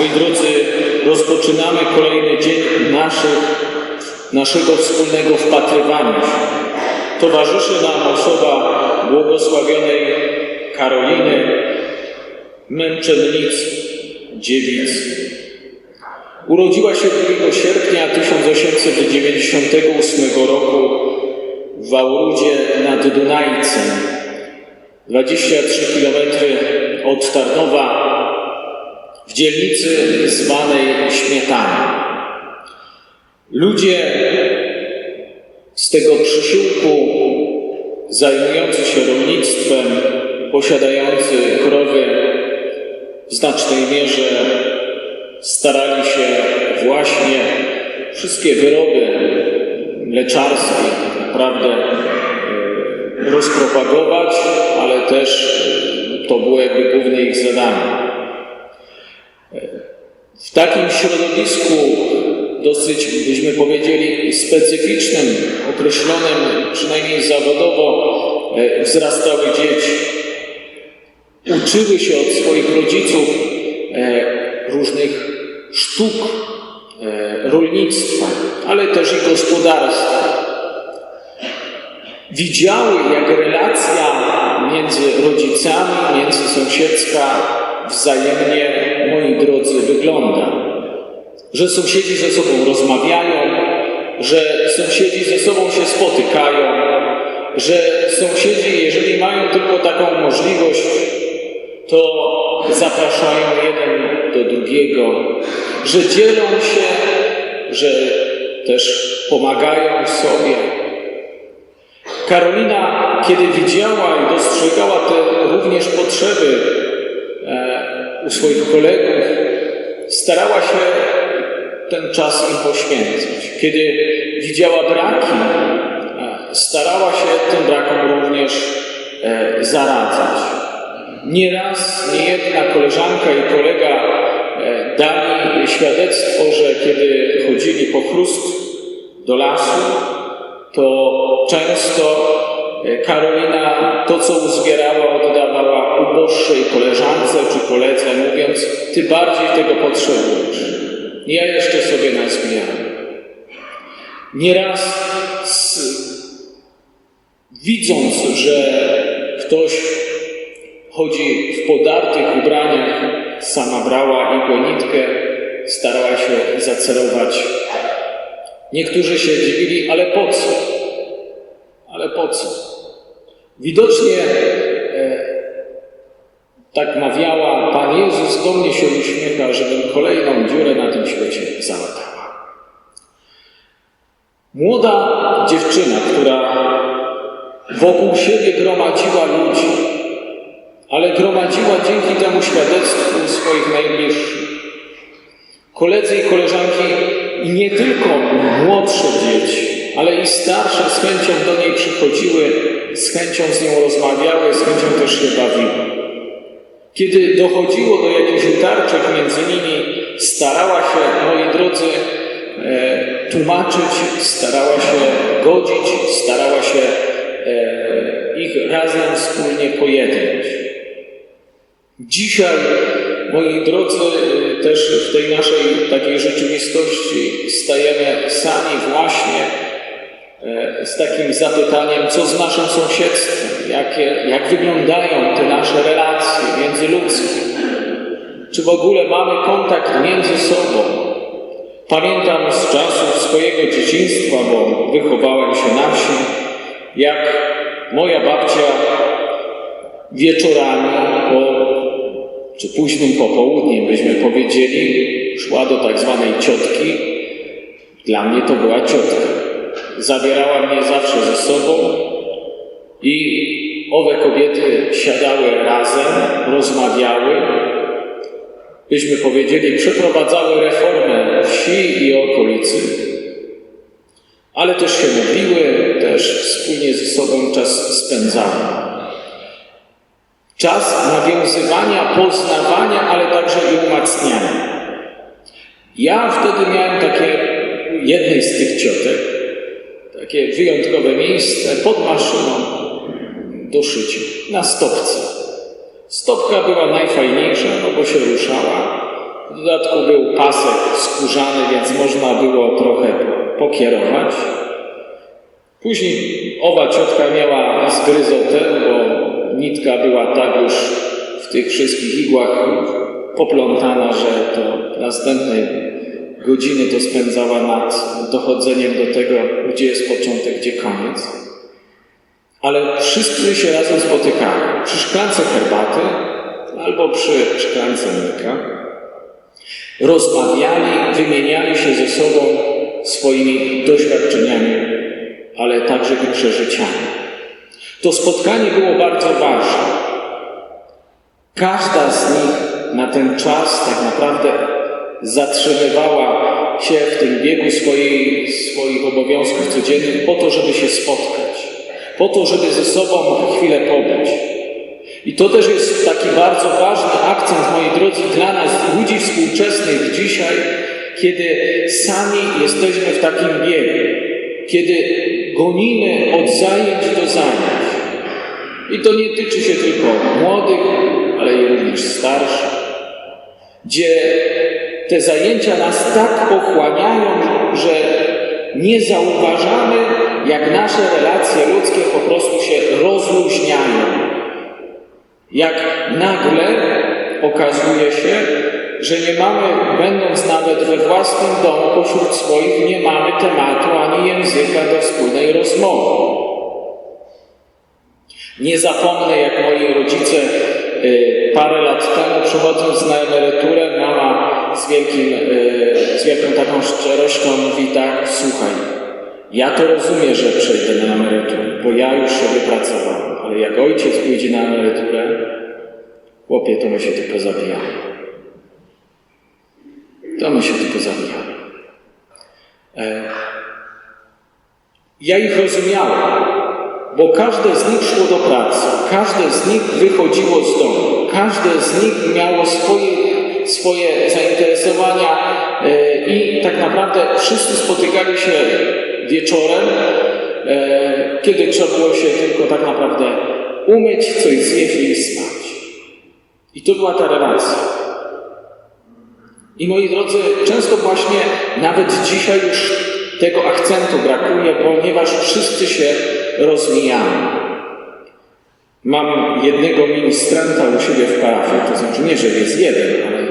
Moi drodzy, rozpoczynamy kolejny dzień naszych, naszego wspólnego wpatrywania się. Towarzyszy nam osoba błogosławionej Karoliny, męczennicy, dziewicy. Urodziła się 2 sierpnia 1898 roku w Wałrudzie nad Dunajcem, 23 km od Tarnowa, dzielnicy zwanej Śmietana. Ludzie z tego przysiłku, zajmujący się rolnictwem, posiadający krowy, w znacznej mierze starali się właśnie wszystkie wyroby mleczarskie tak naprawdę e, rozpropagować, ale też to było jakby główne ich zadanie. W takim środowisku dosyć, byśmy powiedzieli, specyficznym, określonym przynajmniej zawodowo, e, wzrastały dzieci. Uczyły się od swoich rodziców e, różnych sztuk e, rolnictwa, ale też i gospodarstwa. Widziały, jak relacja między rodzicami, międzysąsiedzka wzajemnie, moi drodzy, wygląda. Że sąsiedzi ze sobą rozmawiają, że sąsiedzi ze sobą się spotykają, że sąsiedzi, jeżeli mają tylko taką możliwość, to zapraszają jeden do drugiego, że dzielą się, że też pomagają sobie. Karolina, kiedy widziała i dostrzegała te również potrzeby u swoich kolegów, starała się ten czas im poświęcać. Kiedy widziała braki, starała się tym brakom również e, zaradzać. Nieraz nie jedna koleżanka i kolega e, dali świadectwo, że kiedy chodzili po chrust do lasu, to często Karolina to, co uzbierała, oddawała uboższej koleżance czy koledze, mówiąc, ty bardziej tego potrzebujesz. Ja jeszcze sobie nazbieram. Nieraz widząc, że ktoś chodzi w podartych ubraniach, sama brała igłę nitkę, starała się zacerować. Niektórzy się dziwili, ale po co? Ale po co? Widocznie e, tak mawiała, Pan Jezus do mnie się uśmiecha, żebym kolejną dziurę na tym świecie załatała. Młoda dziewczyna, która wokół siebie gromadziła ludzi, ale gromadziła dzięki temu świadectwu swoich najbliższych. Koledzy i koleżanki, i nie tylko młodsze dzieci, ale i starsze z chęcią do niej przychodziły, z chęcią z nią rozmawiały, z chęcią też się bawiły. Kiedy dochodziło do jakichś utarczek między nimi, starała się, moi drodzy, e, tłumaczyć, starała się godzić, starała się e, ich razem wspólnie pojednać. Dzisiaj, moi drodzy, też w tej naszej takiej rzeczywistości stajemy sami właśnie z takim zapytaniem, co z naszym sąsiedztwem, jakie, jak wyglądają te nasze relacje międzyludzkie, czy w ogóle mamy kontakt między sobą. Pamiętam z czasów swojego dzieciństwa, bo wychowałem się na wsi, jak moja babcia wieczorami po czy późnym popołudniem, byśmy powiedzieli, szła do tak zwanej ciotki. Dla mnie to była ciotka. Zabierała mnie zawsze ze sobą i owe kobiety siadały razem, rozmawiały. Byśmy powiedzieli, przeprowadzały reformę wsi i okolicy, ale też się modliły, też wspólnie ze sobą czas spędzały. Czas nawiązywania, poznawania, ale także i umacniania. Ja wtedy miałem takie, jednej z tych ciotek, takie wyjątkowe miejsce pod maszyną do szycia, na stopce. Stopka była najfajniejsza, no bo się ruszała. dodatku był pasek skórzany, więc można było trochę pokierować. Później owa ciotka miała zgryzotę, bo nitka była tak już w tych wszystkich igłach poplątana, że to następnej godziny to spędzała nad dochodzeniem do tego, gdzie jest początek, gdzie koniec. Ale wszyscy się razem spotykali przy szklance herbaty albo przy szklance mleka. Rozmawiali, wymieniali się ze sobą swoimi doświadczeniami, ale także i przeżyciami. To spotkanie było bardzo ważne. Każda z nich na ten czas tak naprawdę zatrzymywała się w tym biegu swojej, swoich obowiązków codziennych po to, żeby się spotkać, po to, żeby ze sobą chwilę pobyć. I to też jest taki bardzo ważny akcent, moi drodzy, dla nas, ludzi współczesnych dzisiaj, kiedy sami jesteśmy w takim biegu, kiedy gonimy od zajęć do zajęć. I to nie tyczy się tylko młodych, ale i również starszych, gdzie te zajęcia nas tak pochłaniają, że nie zauważamy, jak nasze relacje ludzkie po prostu się rozluźniają. Jak nagle okazuje się, że nie mamy, będąc nawet we własnym domu pośród swoich, nie mamy tematu ani języka do wspólnej rozmowy. Nie zapomnę, jak moi rodzice y, parę lat temu, przechodząc na emeryturę, mama z, wielkim, y, z wielką taką szczerością mówi tak, słuchaj, ja to rozumiem, że przejdę na emeryturę, bo ja już sobie pracowałem, ale jak ojciec pójdzie na emeryturę, chłopie, to my się tu pozabijamy. To my się tu pozabijamy. E, ja ich rozumiałem, bo każde z nich szło do pracy, każde z nich wychodziło z domu, każde z nich miało swoje, swoje zainteresowania e, i tak naprawdę wszyscy spotykali się wieczorem, e, kiedy trzeba było się tylko tak naprawdę umyć, coś zjeść i spać. I to była ta relacja. I moi drodzy, często właśnie nawet dzisiaj już tego akcentu brakuje, ponieważ wszyscy się rozmijamy. Mam jednego ministranta u siebie w parafii, to znaczy nie, że jest jeden, ale,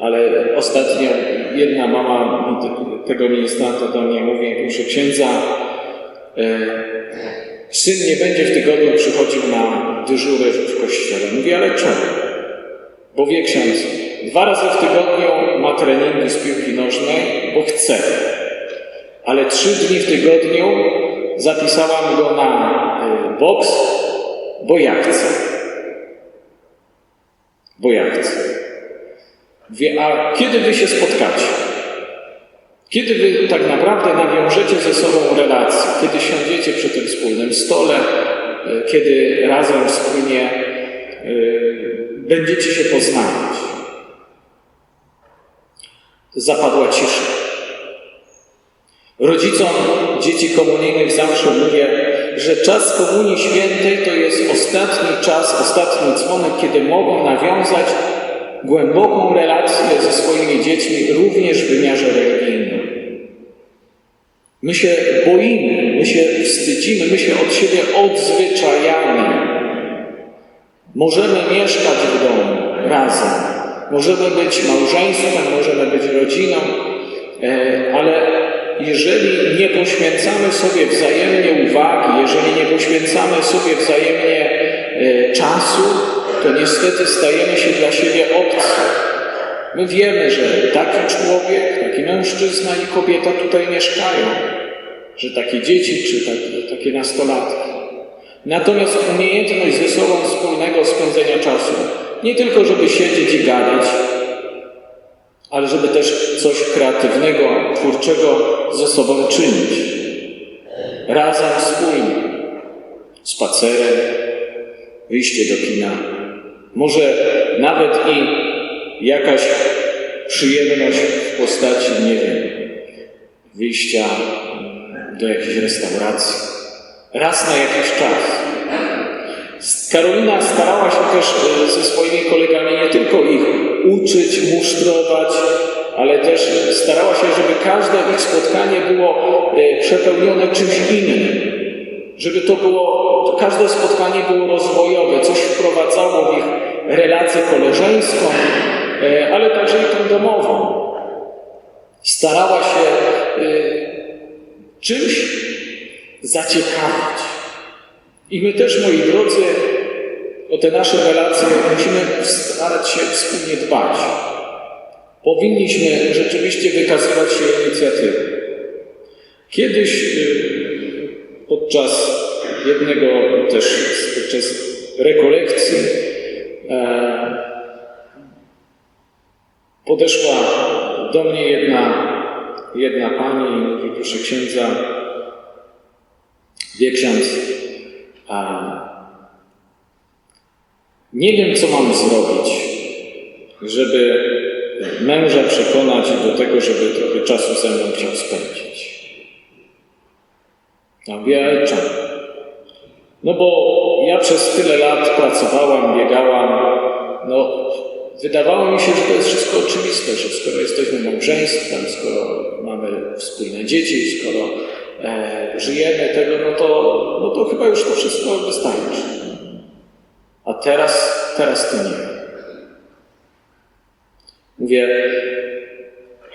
ale ostatnio jedna mama tego ministranta do mnie mówi, proszę księdza, e, syn nie będzie w tygodniu przychodził na dyżury w kościele. Mówi, ale czemu? Bo wie ksiądz, dwa razy w tygodniu ma treningi z piłki nożnej, bo chce. Ale trzy dni w tygodniu zapisałam go na y, boks, bo ja chcę. Bo ja chcę. Wie, a kiedy wy się spotkacie? Kiedy wy tak naprawdę nawiążecie ze sobą relacje? Kiedy siądziecie przy tym wspólnym stole? y, Kiedy razem wspólnie y, będziecie się poznawać? Zapadła cisza. Rodzicom dzieci komunijnych zawsze mówię, że czas Komunii Świętej to jest ostatni czas, ostatni dzwonek, kiedy mogą nawiązać głęboką relację ze swoimi dziećmi, również w wymiarze religijnym. My się boimy, my się wstydzimy, my się od siebie odzwyczajamy. Możemy mieszkać w domu razem, możemy być małżeństwem, możemy być rodziną, e, ale jeżeli nie poświęcamy sobie wzajemnie uwagi, jeżeli nie poświęcamy sobie wzajemnie e, czasu, to niestety stajemy się dla siebie obcy. My wiemy, że taki człowiek, taki mężczyzna i kobieta tutaj mieszkają, że takie dzieci czy takie, takie nastolatki. Natomiast umiejętność ze sobą wspólnego spędzenia czasu, nie tylko żeby siedzieć i gadać, ale żeby też coś kreatywnego, twórczego ze sobą czynić. Razem wspólnie. Spacerem, wyjście do kina. Może nawet i jakaś przyjemność w postaci, nie wiem, wyjścia do jakiejś restauracji. Raz na jakiś czas. Karolina starała się też e, ze swoimi kolegami nie tylko ich uczyć, musztrować, ale też starała się, żeby każde ich spotkanie było e, przepełnione czymś innym. Żeby to było, każde spotkanie było rozwojowe, coś wprowadzało w ich relację koleżeńską, e, ale także i tą domową. Starała się e, czymś zaciekawić. I my też, moi drodzy, o te nasze relacje musimy starać się wspólnie dbać. Powinniśmy rzeczywiście wykazywać się inicjatywą. Kiedyś y, podczas jednego też podczas rekolekcji e, podeszła do mnie jedna, jedna pani i mówi, proszę księdza, wie ksiądz, a nie wiem, co mam zrobić, żeby męża przekonać do tego, żeby trochę czasu ze mną chciał spędzić. A mówię, ale czemu? No bo ja przez tyle lat pracowałam, biegałam, no wydawało mi się, że to jest wszystko oczywiste, że skoro jesteśmy małżeństwem, skoro mamy wspólne dzieci, skoro e, żyjemy tego, no to, no to chyba już to wszystko wystarczy. A teraz, teraz to nie. Mówię,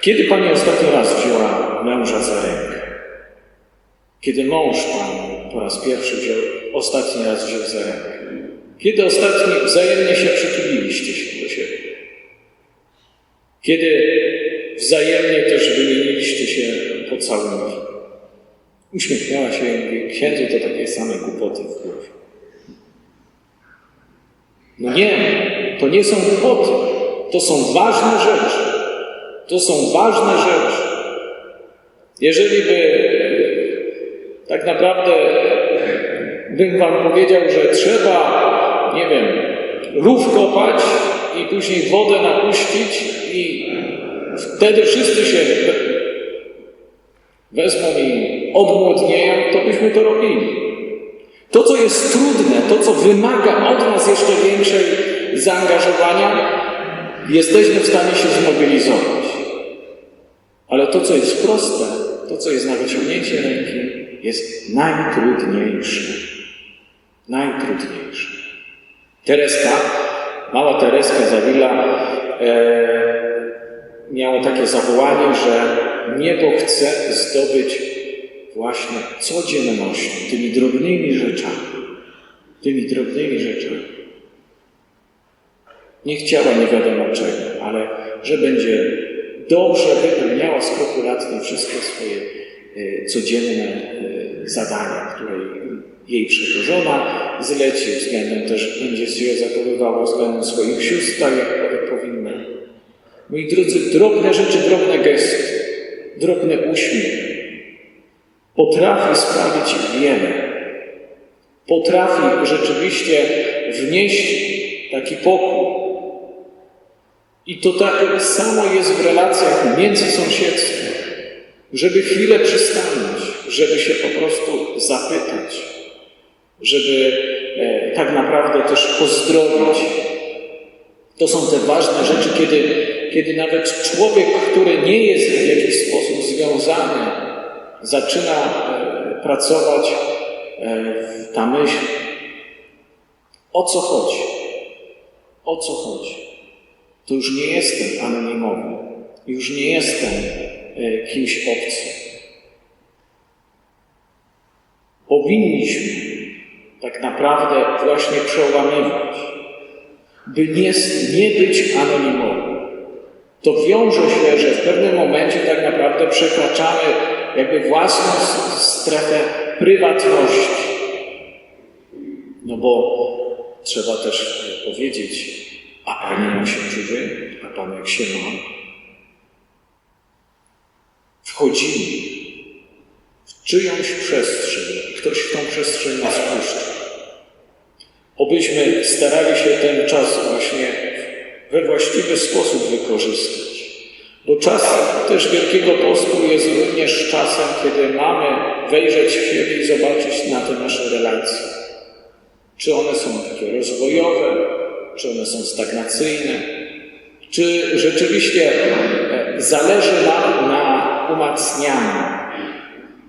kiedy Pani ostatni raz wzięła męża za rękę? Kiedy mąż Pani po raz pierwszy wziął, ostatni raz wziął za rękę? Kiedy ostatni wzajemnie się przytuliliście się do siebie? Kiedy wzajemnie też wymieniliście się pocałunki? Uśmiechnęła się i mówi, księdzu to takie same głupoty w głowie. No nie, to nie są głupoty. To są ważne rzeczy. To są ważne rzeczy. Jeżeli by tak naprawdę bym wam powiedział, że trzeba, nie wiem, rów kopać i później wodę napuścić i wtedy wszyscy się wezmą i odmłodnieją, to byśmy to robili. To, co jest trudne, to, co wymaga od nas jeszcze większej zaangażowania, jesteśmy w stanie się zmobilizować. Ale to, co jest proste, to, co jest na wyciągnięcie ręki, jest najtrudniejsze. Najtrudniejsze. Tereska, mała Tereska Zawila, e, miała takie zawołanie, że niebo chce zdobyć właśnie codziennością, tymi drobnymi rzeczami. Tymi drobnymi rzeczami. Nie chciała nie wiadomo czego, ale że będzie dobrze wypełniała skrupulatnie wszystkie swoje e, codzienne e, zadania, które jej przełożona zleci, względem też będzie się zachowywała względem swoich sióstr, tak jak, jak powinna. Moi drodzy, drobne rzeczy, drobne gesty, drobny uśmiech potrafi sprawić wiele. Potrafi rzeczywiście wnieść taki pokój. I to tak samo jest w relacjach międzysąsiedzkich. Żeby chwilę przystanąć, żeby się po prostu zapytać, żeby e, tak naprawdę też pozdrowić. To są te ważne rzeczy, kiedy, kiedy nawet człowiek, który nie jest w jakiś sposób związany, zaczyna e, pracować e, ta myśl, o co chodzi? O co chodzi? To już nie jestem anonimowy, już nie jestem kimś obcym. Powinniśmy tak naprawdę właśnie przełamywać, by nie, nie być anonimowy. To wiąże się, że w pewnym momencie tak naprawdę przekraczamy jakby własną strefę prywatności. No bo trzeba też powiedzieć, a Pani jak się czuje, a Pan jak się ma. Wchodzimy w czyjąś przestrzeń, ktoś w tą przestrzeń nas puszcza. Obyśmy starali się ten czas właśnie we właściwy sposób wykorzystać. Bo czas też Wielkiego Postu jest również czasem, kiedy mamy wejrzeć w siebie i zobaczyć na te nasze relacje. Czy one są takie rozwojowe, czy one są stagnacyjne, Czy rzeczywiście e, zależy nam na umacnianiu?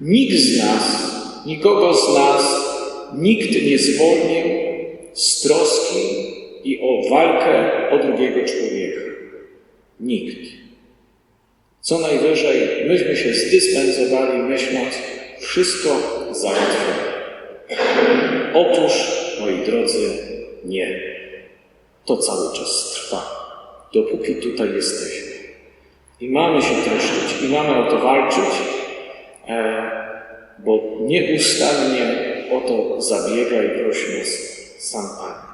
Nikt z nas, nikogo z nas, nikt nie zwolnił z troski i o walkę o drugiego człowieka. Nikt. Co najwyżej myśmy się zdyspensowali, myśląc, wszystko załatwione. Otóż, moi drodzy, nie. To cały czas trwa, dopóki tutaj jesteśmy. I mamy się troszczyć, i mamy o to walczyć, e, bo nieustannie o to zabiega i prosi nas sam Pan.